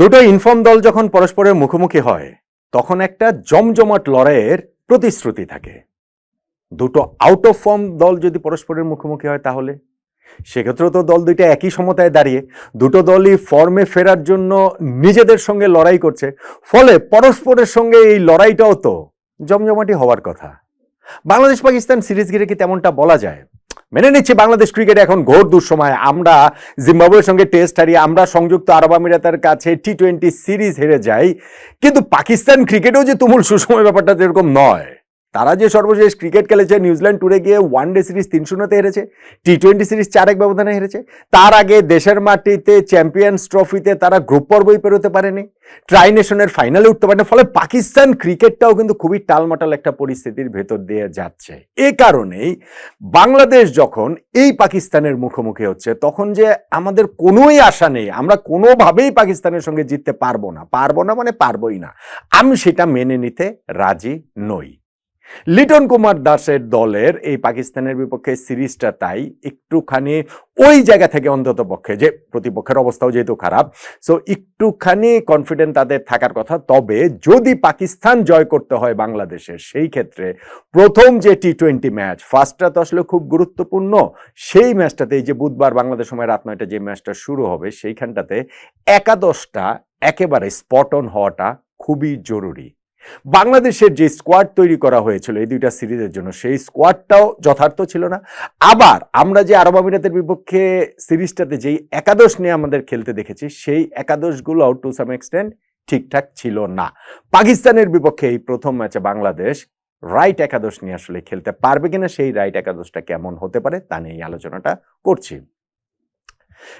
দুটো ইনফর্ম দল যখন পরস্পরের মুখোমুখি হয়, তখন একটা জমজমাট লড়াইয়ের প্রতিশ্রুতি থাকে। দুটো আউট অফ ফর্ম দল যদি পরস্পরের মুখোমুখি হয় তাহলে? সেক্ষেত্রেও তো দল দুইটা একই সমতায় দাঁড়িয়ে, দুটো দলই ফর্মে ফেরার জন্য নিজেদের সঙ্গে লড়াই করছে, ফলে পরস্পরের সঙ্গে এই লড়াইটাও তো জমজমাটি হওয়ার কথা। বাংলাদেশ পাকিস্তান সিরিজ ঘিরে কি তেমনটা বলা যায়? মেনে নিচ্ছি বাংলাদেশ ক্রিকেট এখন ঘোর দুঃসময়। আমরা জিম্বাবুয়ের সঙ্গে টেস্ট হারিয়ে আমরা সংযুক্ত আরব আমিরাতের কাছে টি টোয়েন্টি সিরিজ হেরে যাই। কিন্তু পাকিস্তান ক্রিকেটেও যে তুমুল সুসময় ব্যাপারটা যেরকম নয়। তারা যে সর্বশেষ ক্রিকেট খেলেছে, নিউজিল্যান্ড টুরে গিয়ে ওয়ান ডে সিরিজ তিন শূন্যতে হেরেছে টি টোয়েন্টি সিরিজ চার এক ব্যবধানে হেরেছে। তার আগে দেশের মাটিতে চ্যাম্পিয়ন্স ট্রফিতে তারা গ্রুপ পর্বই পেরোতে পারেনি। ট্রাই নেশনের ফাইনালে উঠতে পারেনি, ফলে পাকিস্তান ক্রিকেটটাও কিন্তু খুবই টালমাটাল একটা পরিস্থিতির ভেতর দিয়ে যাচ্ছে। এ কারণেই বাংলাদেশ যখন এই পাকিস্তানের মুখোমুখি হচ্ছে, তখন যে আমাদের কোনোই আশা নেই, আমরা কোনোভাবেই পাকিস্তানের সঙ্গে জিততে পারব না। পারব না মানে পারবোই না। আমি সেটা মেনে নিতে রাজি নই। লিটন কুমার দাসের দলের এই পাকিস্তানের বিপক্ষে সিরিজটা তাই একটুখানি ওই জায়গা থেকে অন্তত পক্ষে, যে প্রতিপক্ষের অবস্থাও যেহেতু খারাপ সো একটুখানি কনফিডেন্ট তাদের থাকার কথা। তবে যদি পাকিস্তান জয় করতে হয় বাংলাদেশের, সেই ক্ষেত্রে প্রথম যে টি টোয়েন্টি ম্যাচ ফার্স্টটা তো আসলে খুব গুরুত্বপূর্ণ। সেই ম্যাচটাতে এই যে বুধবার বাংলাদেশ সময় রাত নয়টা যে ম্যাচটা শুরু হবে, সেইখানটাতে একাদশটা একেবারে স্পট অন হওয়াটা খুবই জরুরি। বাংলাদেশের যে স্কোয়াড তৈরি করা হয়েছিল এই দুইটা সিরিজের জন্য, সেই স্কোয়াডটাও যথার্থ ছিল না। আবার আমরা যে আরব আমিরাতের বিপক্ষে সিরিজটাতে যেই একাদশ নিয়ে আমাদের খেলতে দেখেছি, সেই একাদশগুলোও টু সাম এক্সটেন্ট ঠিকঠাক ছিল না। পাকিস্তানের বিপক্ষে এই প্রথম ম্যাচে বাংলাদেশ রাইট একাদশ নিয়ে আসলে খেলতে পারবে কিনা, সেই রাইট একাদশটা কেমন হতে পারে তা নিয়ে আলোচনাটা করছি।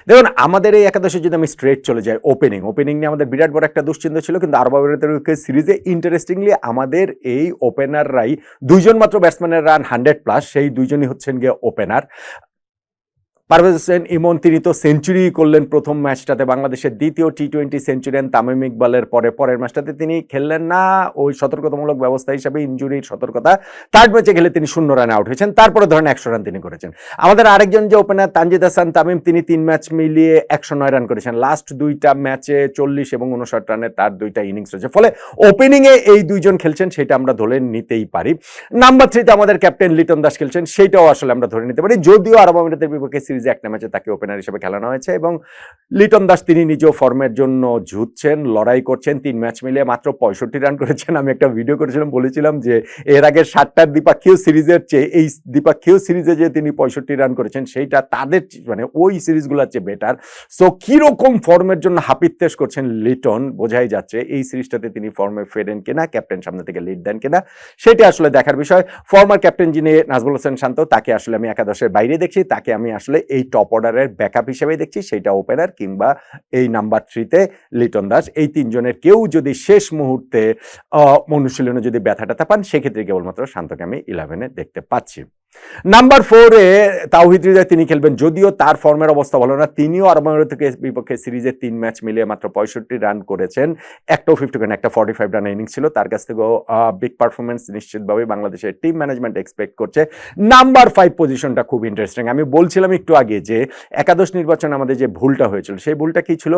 দেখুন, আমাদের এই একাদশে যদি আমি স্ট্রেট চলে যাই ওপেনিং ওপেনিং নিয়ে আমাদের বিরাট বড় একটা দুশ্চিন্তা ছিল, কিন্তু আরব আমিরাতের সিরিজে ইন্টারেস্টিংলি আমাদের এই ওপেনাররাই দুইজন মাত্র ব্যাটসম্যানের রান হান্ড্রেড প্লাস সেই দুইজনই হচ্ছেন গিয়ে ওপেনার পারভেজ হোসেন ইমন, তিনি তো সেঞ্চুরি করলেন প্রথম ম্যাচটাতে, বাংলাদেশের দ্বিতীয় টি টোয়েন্টি সেঞ্চুরিয়ান তামিম ইকবালের পরে। পরের ম্যাচটাতে তিনি খেললেন না, ওই সতর্কতামূলক ব্যবস্থা হিসাবে ইঞ্জুরির সতর্কতা। থার্ড ম্যাচে গেলে তিনি শূন্য রানে আউট হয়েছেন, তারপরে ধরেন একশো রান তিনি করেছেন। আমাদের আরেকজন যে ওপেনার তানজিদ হাসান তামিম, তিনি তিন ম্যাচ মিলিয়ে একশো নয় রান করেছেন। লাস্ট দুইটা ম্যাচে চল্লিশ এবং উনষাট রানে তার দুইটা ইনিংস রয়েছে। ফলে ওপেনিংয়ে এই দুইজন খেলছেন, সেটা আমরা ধরে নিতেই পারি। নাম্বার থ্রিতে আমাদের ক্যাপ্টেন লিটন দাস খেলছেন সেইটাও আসলে আমরা ধরে নিতে পারি। যদিও আরব আমিরাতের বিপক্ষে সিরিজে একটা ম্যাচে তাকে ওপেনার হিসেবে খেলানো হয়েছে এবং লিটন দাস তিনি নিজেও ফর্মের জন্য ঝুঁকছেন, লড়াই করছেন, তিন ম্যাচ মিলিয়ে মাত্র পঁয়ষট্টি রান করেছেন। আমি একটা ভিডিও করেছিলাম, বলেছিলাম যে এর আগে সাতটার দ্বিপাক্ষীয় সিরিজের চেয়ে এই দ্বিপাক্ষীয় সিরিজে যে তিনি পঁয়ষট্টি রান করেছেন, সেইটা তাদের মানে ওই সিরিজগুলোর চেয়ে বেটার সো কীরকম ফর্মের জন্য হাপিত্তেশ করছেন লিটন, বোঝাই যাচ্ছে এই সিরিজটাতে তিনি ফর্মে ফেরেন কিনা ক্যাপ্টেন সামনে থেকে লিড দেন কিনা, সেটা আসলে দেখার বিষয়। ফর্মার ক্যাপ্টেন যিনি নাজবুল হোসেন শান্ত, তাকে আসলে আমি একাদশের বাইরে দেখছি, তাকে আমি আসলে এই টপ অর্ডারের ব্যাকআপ হিসেবে দেখছি, সেইটা ওপেনার কিংবা এই নাম্বার থ্রিতে লিটন দাস। এই তিনজনের কেউ যদি শেষ মুহূর্তে অনুশীলনে যদি ব্যথা ট্যাথা পান, সেক্ষেত্রে কেবলমাত্র শান্তকে আমি ইলেভেনে দেখতে পাচ্ছি। নাম্বার ফোরে তাওহিদ হৃদয় তিনি খেলবেন যদিও তার ফর্মের অবস্থা ভালো না, তিনিও আরব থেকে বিপক্ষে সিরিজে তিন ম্যাচ মিলিয়ে মাত্র পঁয়ষট্টি রান করেছেন। একটাও ফিফটি করেন একটা ফর্টি ফাইভ রান ইনিংস ছিল। তার কাছ থেকেও বিগ পারফরমেন্স নিশ্চিতভাবে বাংলাদেশের টিম ম্যানেজমেন্ট এক্সপেক্ট করছে। নাম্বার ফাইভ পজিশনটা খুব ইন্টারেস্টিং আমি বলছিলাম একটু আগে যে, একাদশ নির্বাচনে আমাদের যে ভুলটা হয়েছিল, সেই ভুলটা কি ছিল?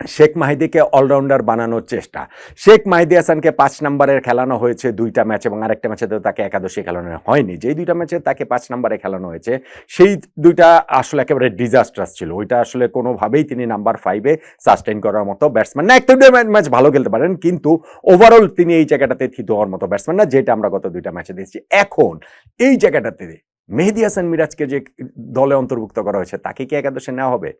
শেখ মাহিদিকে অলরাউন্ডার বানানোর চেষ্টা। শেখ মাহিদি হাসানকে পাঁচ নম্বরের খেলানো হয়েছে দুইটা ম্যাচ এবং আরেকটা ম্যাচে তো তাকে একাদশে খেলানো হয়নি। যেই দুইটা ম্যাচে তাকে পাঁচ নম্বরে খেলানো হয়েছে, সেই দুইটা আসলে একেবারে ডিজাস্ট্রাস ছিল। ওইটা আসলে কোনোভাবেই তিনি নাম্বার ফাইভে সাস্টেইন করার মতো ব্যাটসম্যান না, একটা দুটো ম্যাচ ভালো খেলতে পারেন, কিন্তু ওভারঅল তিনি এই জায়গাটাতে থিত হওয়ার মতো ব্যাটসম্যান না, যেটা আমরা গত দুইটা ম্যাচে দেখছি। এখন এই জায়গাটাতে মেহেদি হাসান মিরাজকে যে দলে অন্তর্ভুক্ত করা হয়েছে, তাকে কি একাদশে নেওয়া হবে?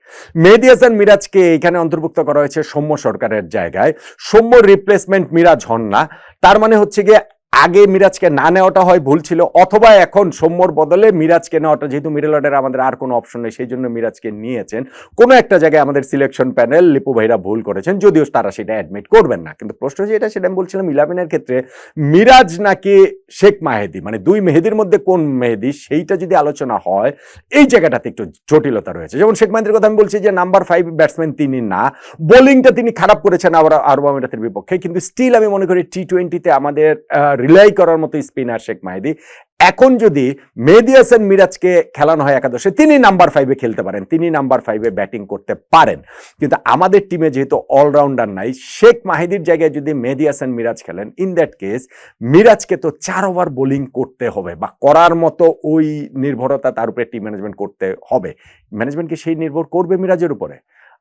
মেহেদি হাসান মিরাজকে এখানে অন্তর্ভুক্ত করা হয়েছে সৌম্য সরকারের জায়গায়। সৌম্য রিপ্লেসমেন্ট মিরাজ হন না। তার মানে হচ্ছে গিয়ে আগে মিরাজকে না নেওয়াটা হয়, ভুল ছিল। অথবা এখন সৌম্যর বদলে মিরাজকে নেওয়াটা, যেহেতু মিডল অর্ডারে আমাদের আর কোনো অপশন নেই, সেই জন্য মিরাজকে নিয়েছেন। কোনো একটা জায়গায় আমাদের সিলেকশন প্যানেল লিপু ভাইরা ভুল করেছেন, যদিও তারা সেটা অ্যাডমিট করবেন না। কিন্তু প্রশ্ন যেটা সেটা আমি বলছিলাম ইলেভেনের ক্ষেত্রে, মিরাজ নাকি শেখ মাহেদি? মানে দুই মেহেদির মধ্যে কোন মেহেদি? সেইটা যদি আলোচনা হয়, এই জায়গাটাতে একটু জটিলতা রয়েছে। যেমন শেখ মাহিদির কথা আমি বলছি যে নাম্বার ফাইভ ব্যাটসম্যান তিনি না। বোলিংটা তিনি খারাপ করেছেন আবার আরব আমিরাতের বিপক্ষে। কিন্তু স্টিল আমি মনে করি টি টোয়েন্টিতে আমাদের রিলাই করার মতো স্পিনার শেখ মাহিদি। এখন যদি মেহেদি হাসান মিরাজকে খেলানো হয় একাদশে, তিনি নাম্বার ফাইভে খেলতে পারেন, তিনি নাম্বার ফাইভে ব্যাটিং করতে পারেন। কিন্তু আমাদের টিমে যেহেতু অলরাউন্ডার নাই, শেখ মাহিদির জায়গায় যদি মেহেদি হাসান মিরাজ খেলেন ইন দ্যাট কেস মিরাজকে তো চার ওভার বোলিং করতে হবে বা করার মতো ওই নির্ভরতা তার উপরে টিম ম্যানেজমেন্ট করতে হবে। ম্যানেজমেন্ট কি সেই নির্ভর করবে মিরাজের উপরে?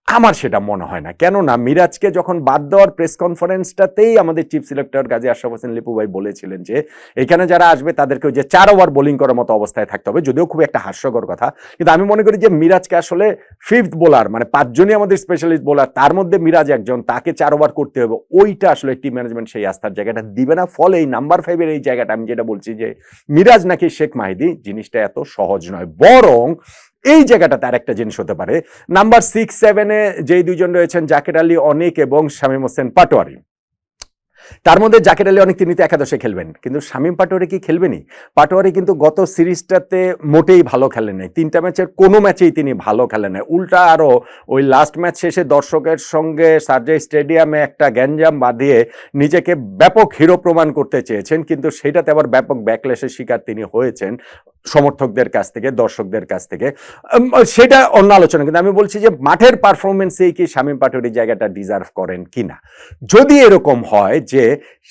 আমার সেটা মনে হয় না। কেননা মিরাজকে যখন বাদ দেওয়ার প্রেস কনফারেন্সটাতেই আমাদের চিফ সিলেক্টর গাজী আশরাফ হোসেন লিপু ভাই বলেছিলেন যে, এখানে যারা আসবে তাদেরকে যে চার ওভার বোলিং করার মতো অবস্থায় থাকতে হবে, যদিও খুব একটা হাস্যকর কথা। কিন্তু আমি মনে করি যে মিরাজকে আসলে ফিফথ বোলার মানে পাঁচজনই আমাদের স্পেশালিস্ট বোলার তার মধ্যে মিরাজ একজন, তাকে চার ওভার করতে হবে, ওইটা আসলে টিম ম্যানেজমেন্ট সেই আস্থার জায়গাটা দিবে না। ফলে এই নাম্বার ফাইভের এই জায়গাটা, আমি যেটা বলছি যে, মিরাজ নাকি শেখ মাহিদি, জিনিসটা এত সহজ নয়। বরং এই জায়গাটা তার একটা জিনিস হতে পারে। নাম্বার সিক্স সেভেনে যেই দুজন রয়েছেন, জাকের আলী, অনিক এবং শামীম হোসেন পাটোয়ারি। তার মধ্যে জাকের আলী, অনেক তিনি তো একাদশে খেলবেন। কিন্তু শামীম পাটোয়ারি কি খেলবেনই পাটোয়ারি কিন্তু গত সিরিজটাতে মোটেই ভালো খেলেন নাই। তিনটা ম্যাচের কোনো ম্যাচেই তিনি ভালো খেলেন নাই। উল্টা আরও ওই লাস্ট ম্যাচ শেষে দর্শকের সঙ্গে সার্জাই স্টেডিয়ামে একটা গ্যাঞ্জাম বাঁধিয়ে নিজেকে ব্যাপক হিরো প্রমাণ করতে চেয়েছেন। কিন্তু সেটাতে আবার ব্যাপক ব্যাকলেসের শিকার তিনি হয়েছেন। সমর্থকদের কাছ থেকে, দর্শকদের কাছ থেকে। সেটা অন্য আলোচনা, কিন্তু আমি বলছি যে মাঠের পারফরমেন্সেই কি শামীম পাটুরি জায়গাটা ডিজার্ভ করেন কি না যদি এরকম হয় যে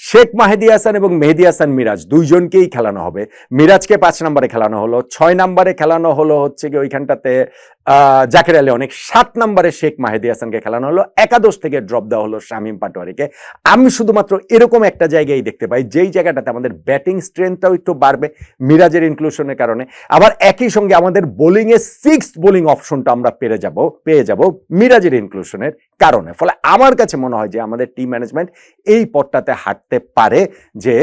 শেখ মাহেদি হাসান এবং মেহেদি হাসান মিরাজ দুইজনকেই খেলানো হবে, মিরাজকে পাঁচ নম্বরে খেলানো হলো, ছয় নম্বরে খেলানো হলো হচ্ছে কি ওইখানটাতে জাকের আলী অনেক সাত নম্বরে শেখ মাহেদি হাসানকে খেলানো হলো। একাদশ থেকে ড্রপ দেওয়া হলো শামীম পাটোয়ারিকে। আমি শুধুমাত্র এরকম একটা জায়গায় দেখতে পাই, যেই জায়গাটাতে আমাদের ব্যাটিং স্ট্রেংথটাও একটু বাড়বে, মিরাজের ইনক্লুশনের কারণে। আবার একই সঙ্গে আমাদের বোলিং এ সিক্স বোলিং অপশনটা আমরা পেরে যাব, পেয়ে যাব মিরাজের ইনক্লুশনের কারণে। ফলে আমার কাছে মনে হয় যে আমাদের টিম ম্যানেজমেন্ট এই পথটাতে হাঁটতে পারে, যে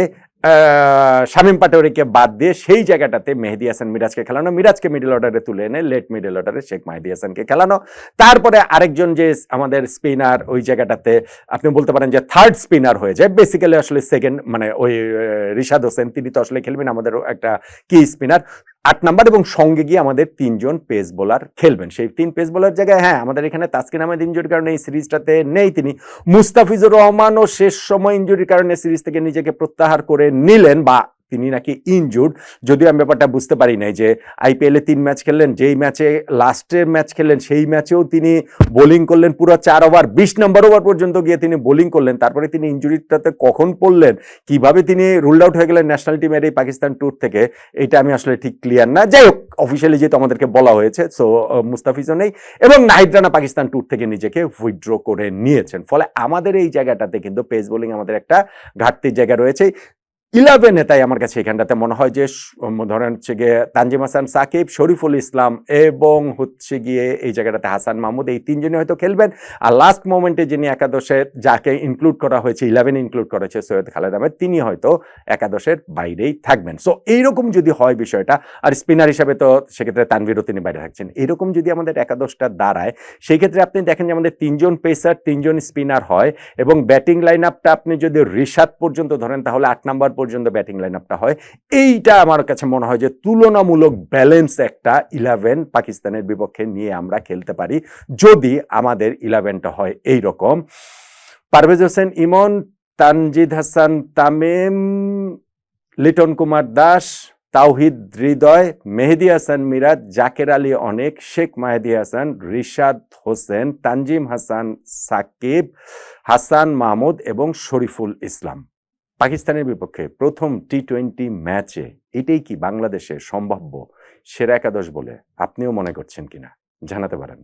শামীম পাটোয়ারিকে বাদ দিয়ে সেই জায়গাটাতে মেহেদি হাসান মিরাজকে খেলানো, মিরাজকে মিডল অর্ডারে তুলে এনে লেট মিডল অর্ডারে শেখ মাহেদি হাসানকে খেলানো। তারপরে আরেকজন যে আমাদের স্পিনার ওই জায়গাটাতে, আপনি বলতে পারেন যে থার্ড স্পিনার হয়ে যায়। বেসিক্যালি আসলে সেকেন্ড মানে ওই রিশাদ হোসেন, তিনি তো আসলে খেলবেন আমাদের একটা কি স্পিনার আট নাম্বার এবং সঙ্গে গিয়ে আমাদের তিনজন পেস বোলার খেলবেন। সেই তিন পেস বোলার জায়গায় হ্যাঁ আমাদের এখানে তাসকিন আহমেদ ইঞ্জুরির কারণে এই সিরিজটাতে নেই তিনি। মুস্তাফিজুর রহমানও শেষ সময় ইঞ্জুরির কারণে সিরিজ থেকে নিজেকে প্রত্যাহার করে নিলেন বা তিনি নাকি ইনজুর্ড যদিও আমি ব্যাপারটা বুঝতে পারি নাই যে আইপিএলে তিন ম্যাচ খেললেন, যেই ম্যাচে লাস্টের ম্যাচ খেললেন, সেই ম্যাচেও তিনি বোলিং করলেন পুরো চার ওভার বিশ নম্বর ওভার পর্যন্ত গিয়ে তিনি বোলিং করলেন। তারপরে তিনি ইঞ্জুরিটাতে কখন পড়লেন, কীভাবে তিনি রুলড আউট হয়ে গেলেন ন্যাশনাল টিমের এই পাকিস্তান ট্যুর থেকে, এটা আমি আসলে ঠিক ক্লিয়ার না। যাই হোক অফিসিয়ালি যেহেতু আমাদেরকে বলা হয়েছে সো মুস্তাফিজও নেই। এবং নাহিদ রানা পাকিস্তান ট্যুর থেকে নিজেকে উইথড্র করে নিয়েছেন। ফলে আমাদের এই জায়গাটাতে কিন্তু পেস বোলিং আমাদের একটা ঘাটতির জায়গা রয়েছে ইলেভেনে তাই আমার কাছে এখানটাতে মনে হয় যে ধরেন হচ্ছে গিয়ে তানজিম হাসান, সাকিব, শরীফুল ইসলাম এবং হচ্ছে গিয়ে এই জায়গাটাতে হাসান মাহমুদ, এই তিনজনই হয়তো খেলবেন। আর লাস্ট মোমেন্টে যিনি একাদশে যাকে ইনক্লুড করা হয়েছে ইলেভেন ইনক্লুড করা হয়েছে সৈয়দ খালেদ আহমেদ, তিনি হয়তো একাদশের বাইরেই থাকবেন। সো এইরকম যদি হয় বিষয়টা, আর স্পিনার হিসাবে তো সেক্ষেত্রে তানভীরও তিনি বাইরে থাকছেন। এরকম যদি আমাদের একাদশটা দাঁড়ায় সেই ক্ষেত্রে আপনি দেখেন যে আমাদের তিনজন পেসার তিনজন স্পিনার হয় এবং ব্যাটিং লাইন আপটা আপনি যদি রিশাদ পর্যন্ত ধরেন, তাহলে আট নাম্বার পর্যন্ত ব্যাটিং লাইন আপটা হয়। এইটা আমার কাছে মনে হয় যে তুলনামূলক ব্যালেন্স একটা ইলেভেন পাকিস্তানের বিপক্ষে নিয়ে আমরা খেলতে পারি, যদি আমাদের ইলেভেনটা হয় এই রকম পারভেজ হোসেন, ইমন, তানজিদ হাসান, তামিম, লিটন কুমার দাস, তাওহিদ হৃদয়, মেহেদি হাসান মিরাজ, জাকের আলী অনেক, শেখ মাহেদি হাসান, রিশাদ হোসেন, তানজিম হাসান, সাকিব, হাসান মাহমুদ এবং শরীফুল ইসলাম। পাকিস্তানের বিপক্ষে প্রথম টি টোয়েন্টি ম্যাচে এটাই কি বাংলাদেশে সম্ভাব্য সেরা একাদশ বলে আপনিও মনে করছেন কিনা? জানাতে পারেন।